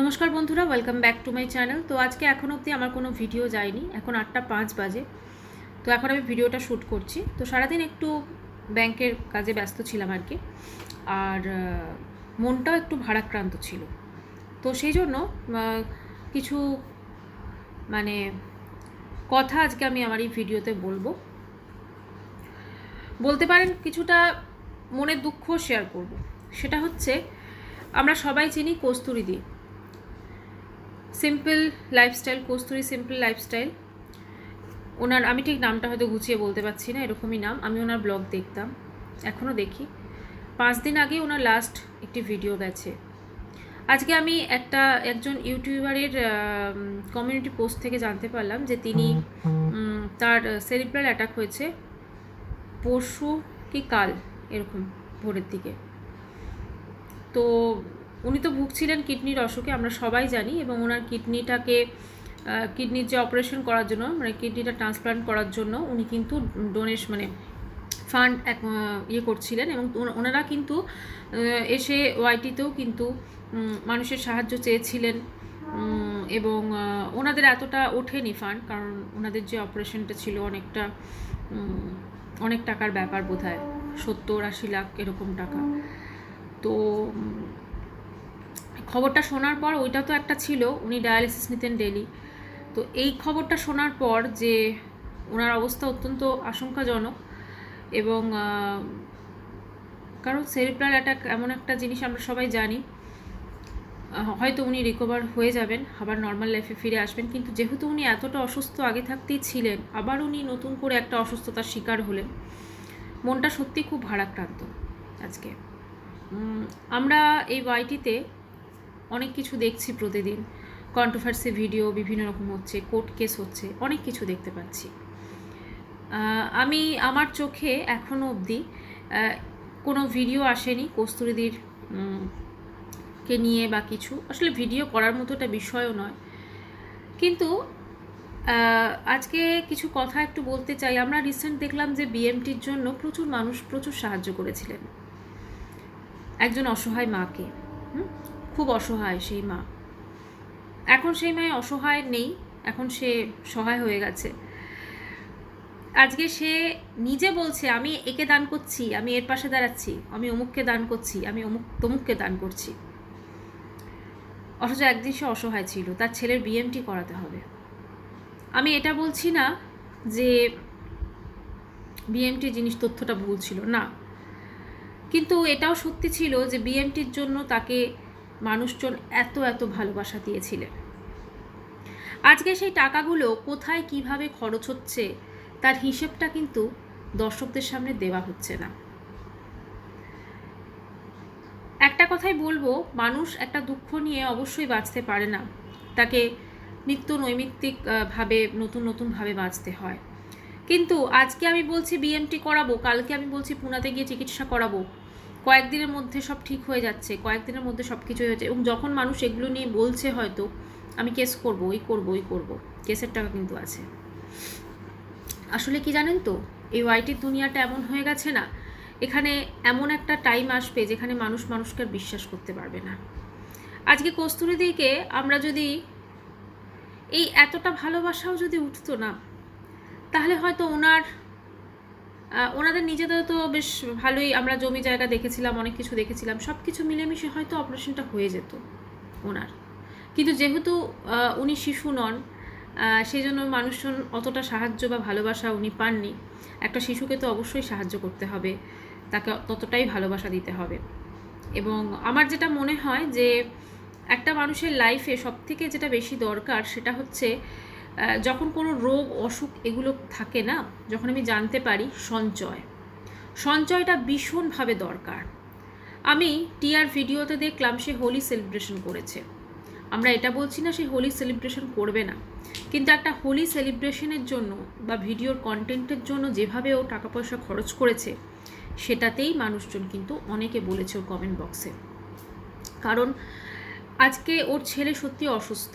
নমস্কার বন্ধুরা welcome back to my channel তো আজকে এখন অবধি আমার কোনো ভিডিও যায়নি। এখন আটটা পাঁচ বাজে। তো এখন আমি ভিডিওটা শ্যুট করছি। তো সারাদিন একটু ব্যাংকের কাজে ব্যস্ত ছিলাম আর কি। আর মনটাও একটু ভারাক্রান্ত ছিল। তো সেই জন্য কিছু মানে কথা আজকে আমি আমার এই ভিডিওতে বলব। বলতে পারেন কিছুটা মনের দুঃখ শেয়ার করব। সেটা হচ্ছে, আমরা সবাই চিনি Kasturi di. Simple lifestyle, Kasturi simple lifestyle. ওনার, আমি ঠিক নামটা হয়তো গুছিয়ে বলতে পারছি না, এরকমই নাম। আমি ওনার ব্লগ দেখতাম, এখনও দেখি। পাঁচ দিন আগে ওনার লাস্ট একটি ভিডিও গেছে। আজকে আমি একটা, একজন ইউটিউবারের কমিউনিটি পোস্ট থেকে জানতে পারলাম যে তিনি তার সেরিব্রাল অ্যাটাক হয়েছে পরশু কি কাল, এরকম ভোরের দিকে। তো উনি তো ভুগছিলেন কিডনির অসুখে, আমরা সবাই জানি, এবং ওনার কিডনিটাকে কিডনির যে অপারেশন করার জন্য মানে কিডনিটা ট্রান্সপ্লান্ট করার জন্য উনি কিন্তু ডোনেশ মানে ফান্ড এক ইয়ে করছিলেন, এবং ওনারা কিন্তু এসে ওয়াইটিতেও কিন্তু মানুষের সাহায্য চেয়েছিলেন এবং ওনাদের এতটা ওঠেনি ফান্ড কারণ ওনাদের যে অপারেশনটা ছিল অনেকটা অনেক টাকার ব্যাপার বোধ হয় সত্তর আশি লাখ এরকম টাকা। তো খবরটা শোনার পর ওইটা তো একটা ছিল, উনি ডায়ালিসিস নিতেন ডেলি তো এই খবরটা শোনার পর যে ওনার অবস্থা অত্যন্ত আশঙ্কাজনক এবং কারণ সেরিব্রাল অ্যাটাক এমন একটা জিনিস আমরা সবাই জানি হয়তো উনি রিকভার হয়ে যাবেন, আবার নর্মাল লাইফে ফিরে আসবেন, কিন্তু যেহেতু উনি এতটা অসুস্থ আগে থাকতেই ছিলেন, আবার উনি নতুন করে একটা অসুস্থতার শিকার হলেন, মনটা সত্যি খুব ভারাক্রান্ত আজকে। আমরা এই ওয়াইটিতে অনেক কিছু দেখছি প্রতিদিন। কন্ট্রোভার্সি ভিডিও বিভিন্ন রকম হচ্ছে কোর্ট কেস হচ্ছে, অনেক কিছু দেখতে পাচ্ছি। আমি আমার চোখে এখনও অবধি কোনো ভিডিও আসেনি কস্তুরিদির কে নিয়ে বা কিছু। আসলে ভিডিও করার মতো একটা বিষয়ও নয়। কিন্তু আজকে কিছু কথা একটু বলতে চাই। আমরা রিসেন্ট দেখলাম যে বিএমটির জন্য প্রচুর মানুষ প্রচুর সাহায্য করেছিলেন। একজন অসহায় মাকে? খুব অসহায় সেই মা। এখন সেই মায় অসহায় নেই, এখন সে সহায় হয়ে গেছে। আজকে সে নিজে বলছে, আমি একে দান করছি, আমি এর পাশে দাঁড়াচ্ছি, আমি অমুককে দান করছি, আমি অমুক, তমুককে দান করছি। অথচ একদিন সে অসহায় ছিল, তার ছেলের বিএমটি করাতে হবে। আমি এটা বলছি না যে বিএমটি জিনিস তথ্যটা ভুল ছিল, না। কিন্তু এটাও সত্যি ছিল যে বিএমটির জন্য তাকে মানুষজন এত এত ভালোবাসা দিয়েছিলেন। আজকে সেই টাকাগুলো কোথায় কীভাবে খরচ হচ্ছে তার হিসেবটা কিন্তু দর্শকদের সামনে দেওয়া হচ্ছে না। একটা কথাই বলব মানুষ একটা দুঃখ নিয়ে অবশ্যই বাঁচতে পারে না। তাকে নিত্য নৈমিত্তিক আহ, ভাবে নতুন নতুনভাবে বাঁচতে হয়। কিন্তু আজকে আমি বলছি বিএমটি করাবো কালকে আমি বলছি পুনাতে গিয়ে চিকিৎসা করাবো কয়েকদিনের মধ্যে সব ঠিক হয়ে যাচ্ছে, কয়েকদিনের মধ্যে সব কিছু হয়ে যাচ্ছে। এবং যখন মানুষ এগুলো নিয়ে বলছে হয়তো, আমি কেস করব, ওই করব ওই করব কেসের টাকা কিন্তু আছে। আসলে কি জানেন তো, এই ওয়াইটির দুনিয়াটা এমন হয়ে গেছে না, এখানে এমন একটা টাইম আসবে যেখানে মানুষ মানুষকে বিশ্বাস করতে পারবে না। আজকে কস্তুরীদিকে আমরা যদি এই এতটা ভালোবাসাও যদি উঠতো না, তাহলে হয়তো ওনার ওনাদের নিজেদের তো বেশ ভালোই আমরা জমি জায়গা দেখেছিলাম, অনেক কিছু দেখেছিলাম সব কিছু মিলেমিশে হয়তো অপারেশনটা হয়ে যেত ওনার। কিন্তু যেহেতু উনি শিশু নন সেই জন্য মানুষজন অতটা সাহায্য বা ভালোবাসা উনি পাননি। একটা শিশুকে তো অবশ্যই সাহায্য করতে হবে, তাকে ততটাই ভালোবাসা দিতে হবে। এবং আমার যেটা মনে হয় যে, একটা মানুষের লাইফে সবথেকে যেটা বেশি দরকার সেটা হচ্ছে যখন কোনো রোগ, অসুখ এগুলো থাকে না, যখন আমি জানতে পারি সঞ্চয়। সঞ্চয়টা ভীষণভাবে দরকার। আমি টিয়ার ভিডিওতে দেখলাম সে হোলি সেলিব্রেশন করেছে। আমরা এটা বলছি না সে হোলি সেলিব্রেশন করবে না। কিন্তু একটা হোলি সেলিব্রেশনের জন্য বা ভিডিওর কন্টেন্টের জন্য যেভাবে ও টাকা পয়সা খরচ করেছে, সেটাতেই মানুষজন কিন্তু অনেকে বলেছে ওর কমেন্ট বক্সে কারণ আজকে ওর ছেলে সত্যি অসুস্থ।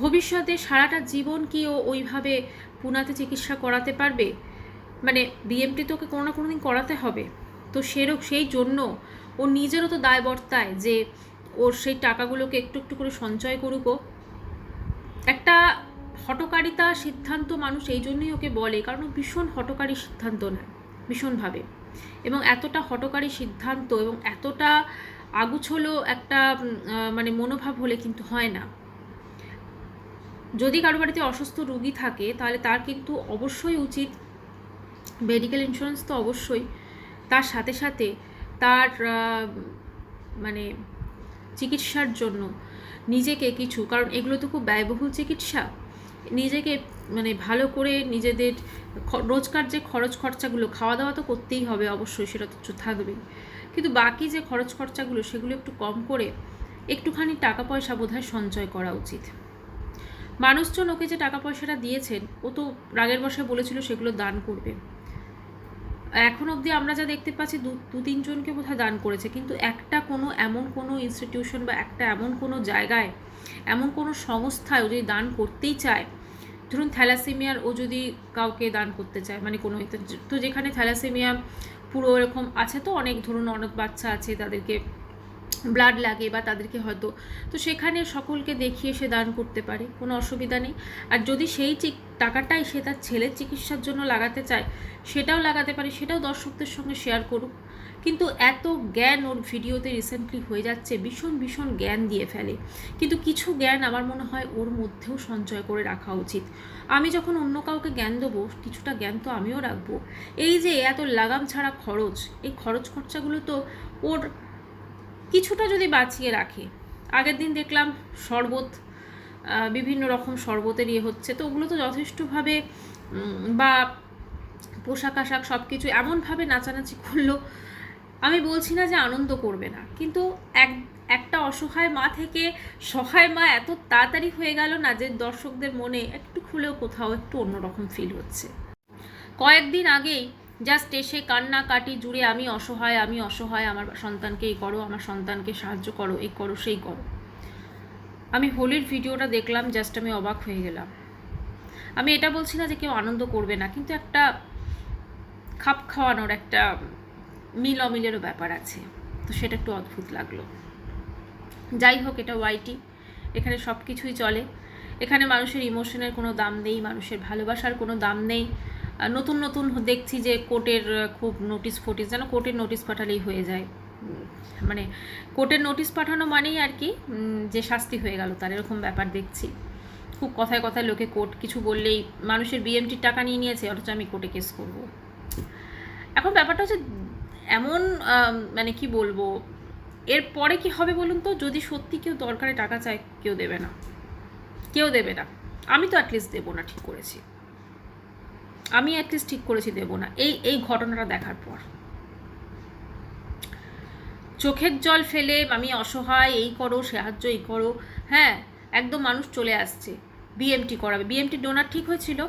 ভবিষ্যতে সারাটা জীবন কি ও ওইভাবে পুনাতে চিকিৎসা করাতে পারবে? মানে বিএমটি তোকে কোনো না কোনো দিন করাতে হবে। তো সেরক সেই জন্য ও নিজেরও তো দায়বর্তায় যে ওর সেই টাকাগুলোকে একটু একটু করে সঞ্চয় করুকও একটা হটকারিতা সিদ্ধান্ত মানুষ এই জন্যই ওকে বলে, কারণ ভীষণ হটকারী সিদ্ধান্ত নেয়, ভীষণভাবে। এবং এতটা হটকারী সিদ্ধান্ত এবং এতটা আগুছলো একটা মানে মনোভাব হলে কিন্তু হয় না। যদি কারও বাড়িতে অসুস্থ রুগী থাকে, তাহলে তার কিন্তু অবশ্যই উচিত মেডিকেল ইন্স্যুরেন্স তো অবশ্যই। তার সাথে সাথে তার মানে চিকিৎসার জন্য নিজেকে কিছু, কারণ এগুলো তো খুব ব্যয়বহুল চিকিৎসা। নিজেকে মানে ভালো করে নিজেদের রোজকার যে খরচ খরচাগুলো খাওয়া দাওয়া তো করতেই হবে অবশ্যই, সেটা তো থাকবেই। কিন্তু বাকি যে খরচ খরচাগুলো, সেগুলো একটু কম করে একটুখানি টাকা পয়সা বোধহয় সঞ্চয় করা উচিত। মানুষজন ওকে যে টাকা পয়সাটা দিয়েছেন, ও তো রাগের বসায় বলেছিল সেগুলো দান করবে। এখন অবধি আমরা যা দেখতে পাচ্ছি, দু দু তিনজনকে বোধহয় দান করেছে। কিন্তু একটা কোনো এমন কোনো ইনস্টিটিউশন বা একটা এমন কোনো জায়গায়, এমন কোনো সংস্থায় ও যদি দান করতেই চায়, ধরুন থ্যালাসেমিয়ার ও যদি কাউকে দান করতে চায় মানে কোনো তো যেখানে থ্যালাসেমিয়া পুরো এরকম আছে তো অনেক, ধরুন অনেক বাচ্চা আছে তাদেরকে ব্লাড লাগে বা তাদেরকে হয়তো। তো সেখানে সকলকে দেখিয়ে সে দান করতে পারে, কোনো অসুবিধা নেই। আর যদি সেই টাকাটাই সে তার ছেলের চিকিৎসার জন্য লাগাতে চায়, সেটাও লাগাতে পারে, সেটাও দর্শকদের সঙ্গে শেয়ার করুক। কিন্তু এত জ্ঞান ওর ভিডিওতে রিসেন্টলি হয়ে যাচ্ছে, ভীষণ ভীষণ জ্ঞান দিয়ে ফেলে। কিন্তু কিছু জ্ঞান আমার মনে হয় ওর মধ্যেও সঞ্চয় করে রাখা উচিত। আমি যখন অন্য কাউকে জ্ঞান দেবো, কিছুটা জ্ঞান তো আমিও রাখব। এই যে এত লাগাম ছাড়া খরচ, এই খরচ খরচাগুলো তো ওর কিছুটা যদি বাঁচিয়ে রাখে। আগের দিন দেখলাম শরবত বিভিন্ন রকম শরবতের ইয়ে হচ্ছে। তো ওগুলো তো যথেষ্টভাবে বা পোশাক আশাক সব কিছু এমনভাবে নাচানাচি করল, আমি বলছি না যে আনন্দ করবে না। কিন্তু এক, একটা অসহায় মা থেকে সহায় মা এত তাড়াতাড়ি হয়ে গেল না যে দর্শকদের মনে একটু খুলেও কোথাও একটু অন্যরকম ফিল হচ্ছে। কয়েকদিন আগেই জাস্ট এসে কান্না কাটি জুড়ে আমি অসহায় আমি অসহায়, আমার সন্তানকে এই করো, আমার সন্তানকে সাহায্য করো, এই করো, সেই করো। আমি হোলির ভিডিওটা দেখলাম জাস্ট আমি অবাক হয়ে গেলাম। আমি এটা বলছি না যে কেউ আনন্দ করবে না, কিন্তু একটা খাপ খাওয়ানোর একটা মিল অমিলেরও ব্যাপার আছে। তো সেটা একটু অদ্ভুত লাগল। যাই হোক, এটা ওয়াইটি এখানে সব কিছুই চলে। এখানে মানুষের ইমোশনের কোনো দাম নেই, মানুষের ভালোবাসার কোনো দাম নেই। নতুন নতুন দেখছি যে কোর্টের খুব নোটিশ ফোটিস যেন কোর্টের নোটিশ পাঠালেই হয়ে যায়। মানে কোর্টের নোটিশ পাঠানো মানেই আর কি যে শাস্তি হয়ে গেল তার, এরকম ব্যাপার দেখছি। খুব কথায় কথায় লোকে কোর্ট কিছু বললেই মানুষের বিএমটির টাকা নিয়ে নিয়েছে, অথচ আমি কোর্টে কেস করব। এখন ব্যাপারটা হচ্ছে এমন মানে কি বলব, এর পরে কি হবে বলুন তো? যদি সত্যি কেউ দরকারে টাকা চায়, কেউ দেবে না। কেউ দেবে না। আমি তো অ্যাটলিস্ট দেবো না, ঠিক করেছি। আমি অ্যাটলিস্ট ঠিক করেছি দেবো না। এই এই ঘটনাটা দেখার পর। চোখের জল ফেলে, আমি অসহায়, এই করো, সাহায্য এই করো। হ্যাঁ একদম মানুষ চলে আসছে। বিএমটি করাবে। বিএমটি ডোনার ঠিক হয়েছিল।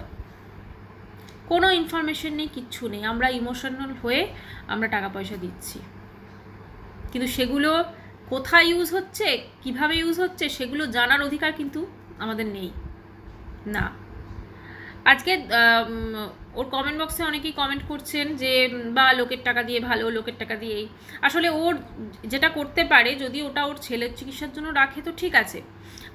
কোনো ইনফরমেশন নেই, কিচ্ছু নেই। আমরা ইমোশনাল হয়ে আমরা টাকা পয়সা দিচ্ছি। কিন্তু সেগুলো কোথায় ইউজ হচ্ছে, কীভাবে ইউজ হচ্ছে, সেগুলো জানার অধিকার কিন্তু আমাদের নেই। না। আজকে ওর কমেন্ট বক্সে অনেকেই কমেন্ট করছেন যে, বা লোকের টাকা দিয়ে ভালো, লোকের টাকা দিয়েই। আসলে ওর যেটা করতে পারে, যদি ওটা ওর ছেলের চিকিৎসার জন্য রাখে, তো ঠিক আছে।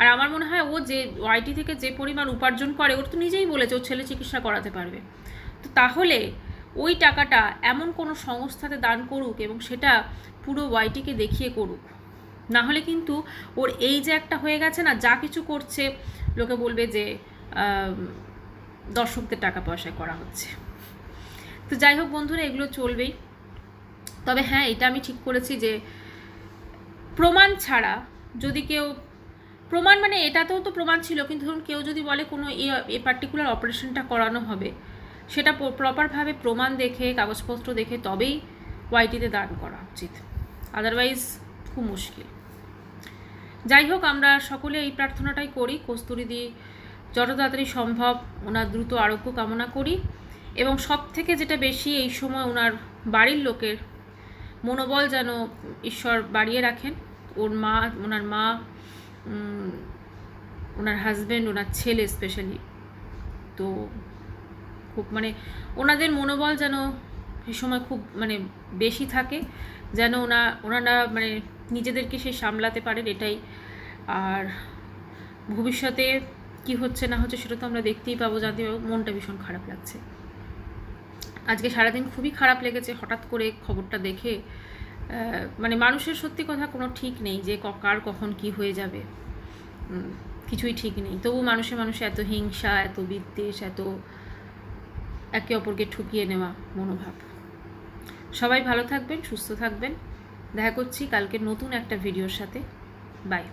আর আমার মনে হয় ও যে ওয়াইটি থেকে যে পরিমাণ উপার্জন করে, ওর তো নিজেই বলেছে ওর ছেলে চিকিৎসা করাতে পারবে। তো তাহলে ওই টাকাটা এমন কোনো সংস্থাতে দান করুক এবং সেটা পুরো ওয়াইটিকে দেখিয়ে করুক। না হলে কিন্তু ওর এই যে একটা হয়ে গেছে না, যা কিছু করছে, লোকে বলবে যে দর্শকদের টাকা পয়সায় করা হচ্ছে। তো যাই হোক বন্ধুরা, এগুলো চলবেই। তবে হ্যাঁ এটা আমি ঠিক করেছি যে প্রমাণ ছাড়া যদি কেউ, প্রমাণ মানে এটাতেও তো প্রমাণ ছিল, কিন্তু ধরুন কেউ যদি বলে কোনো এ পার্টিকুলার অপারেশনটা করানো হবে, সেটা প্রপারভাবে প্রমাণ দেখে, কাগজপত্র দেখে তবেই ওয়াইটিতে দান করা উচিত। আদারওয়াইজ খুব মুশকিল। যাই হোক, আমরা সকলে এই প্রার্থনাটাই করি। কস্তুরিদি যত তাড়াতাড়ি সম্ভব ওনার দ্রুত আরোগ্য কামনা করি এবং সব থেকে যেটা বেশি এই সময় ওনার বাড়ির লোকের মনোবল যেন ঈশ্বর বাড়িয়ে রাখেন, ওর মা, ওনার মা ওনার হাজব্যান্ড ওনার ছেলে স্পেশালি তো খুব মানে ওনাদের মনোবল যেন সে সময় খুব মানে বেশি থাকে, যেন ওনা, ওনারা মানে নিজেদেরকে সে সামলাতে পারেন এটাই। আর ভবিষ্যতে কি হচ্ছে, না হচ্ছে সেটা তো আমরা দেখতেই পাবো জানতে পাবো মনটা ভীষণ খারাপ লাগছে। আজকে সারাদিন খুবই খারাপ লেগেছে, হঠাৎ করে খবরটা দেখে মানে মানুষের সত্যি কথা কোনো ঠিক নেই যে কার কখন কি হয়ে যাবে। কিছুই ঠিক নেই। তবু মানুষে মানুষে এত হিংসা, এত বিদ্বেষ, এত একে অপরকে ঠুকিয়ে নেওয়া মনোভাব। সবাই ভালো থাকবেন, সুস্থ থাকবেন। দেখা করছি কালকে নতুন একটা ভিডিওর সাথে। বাই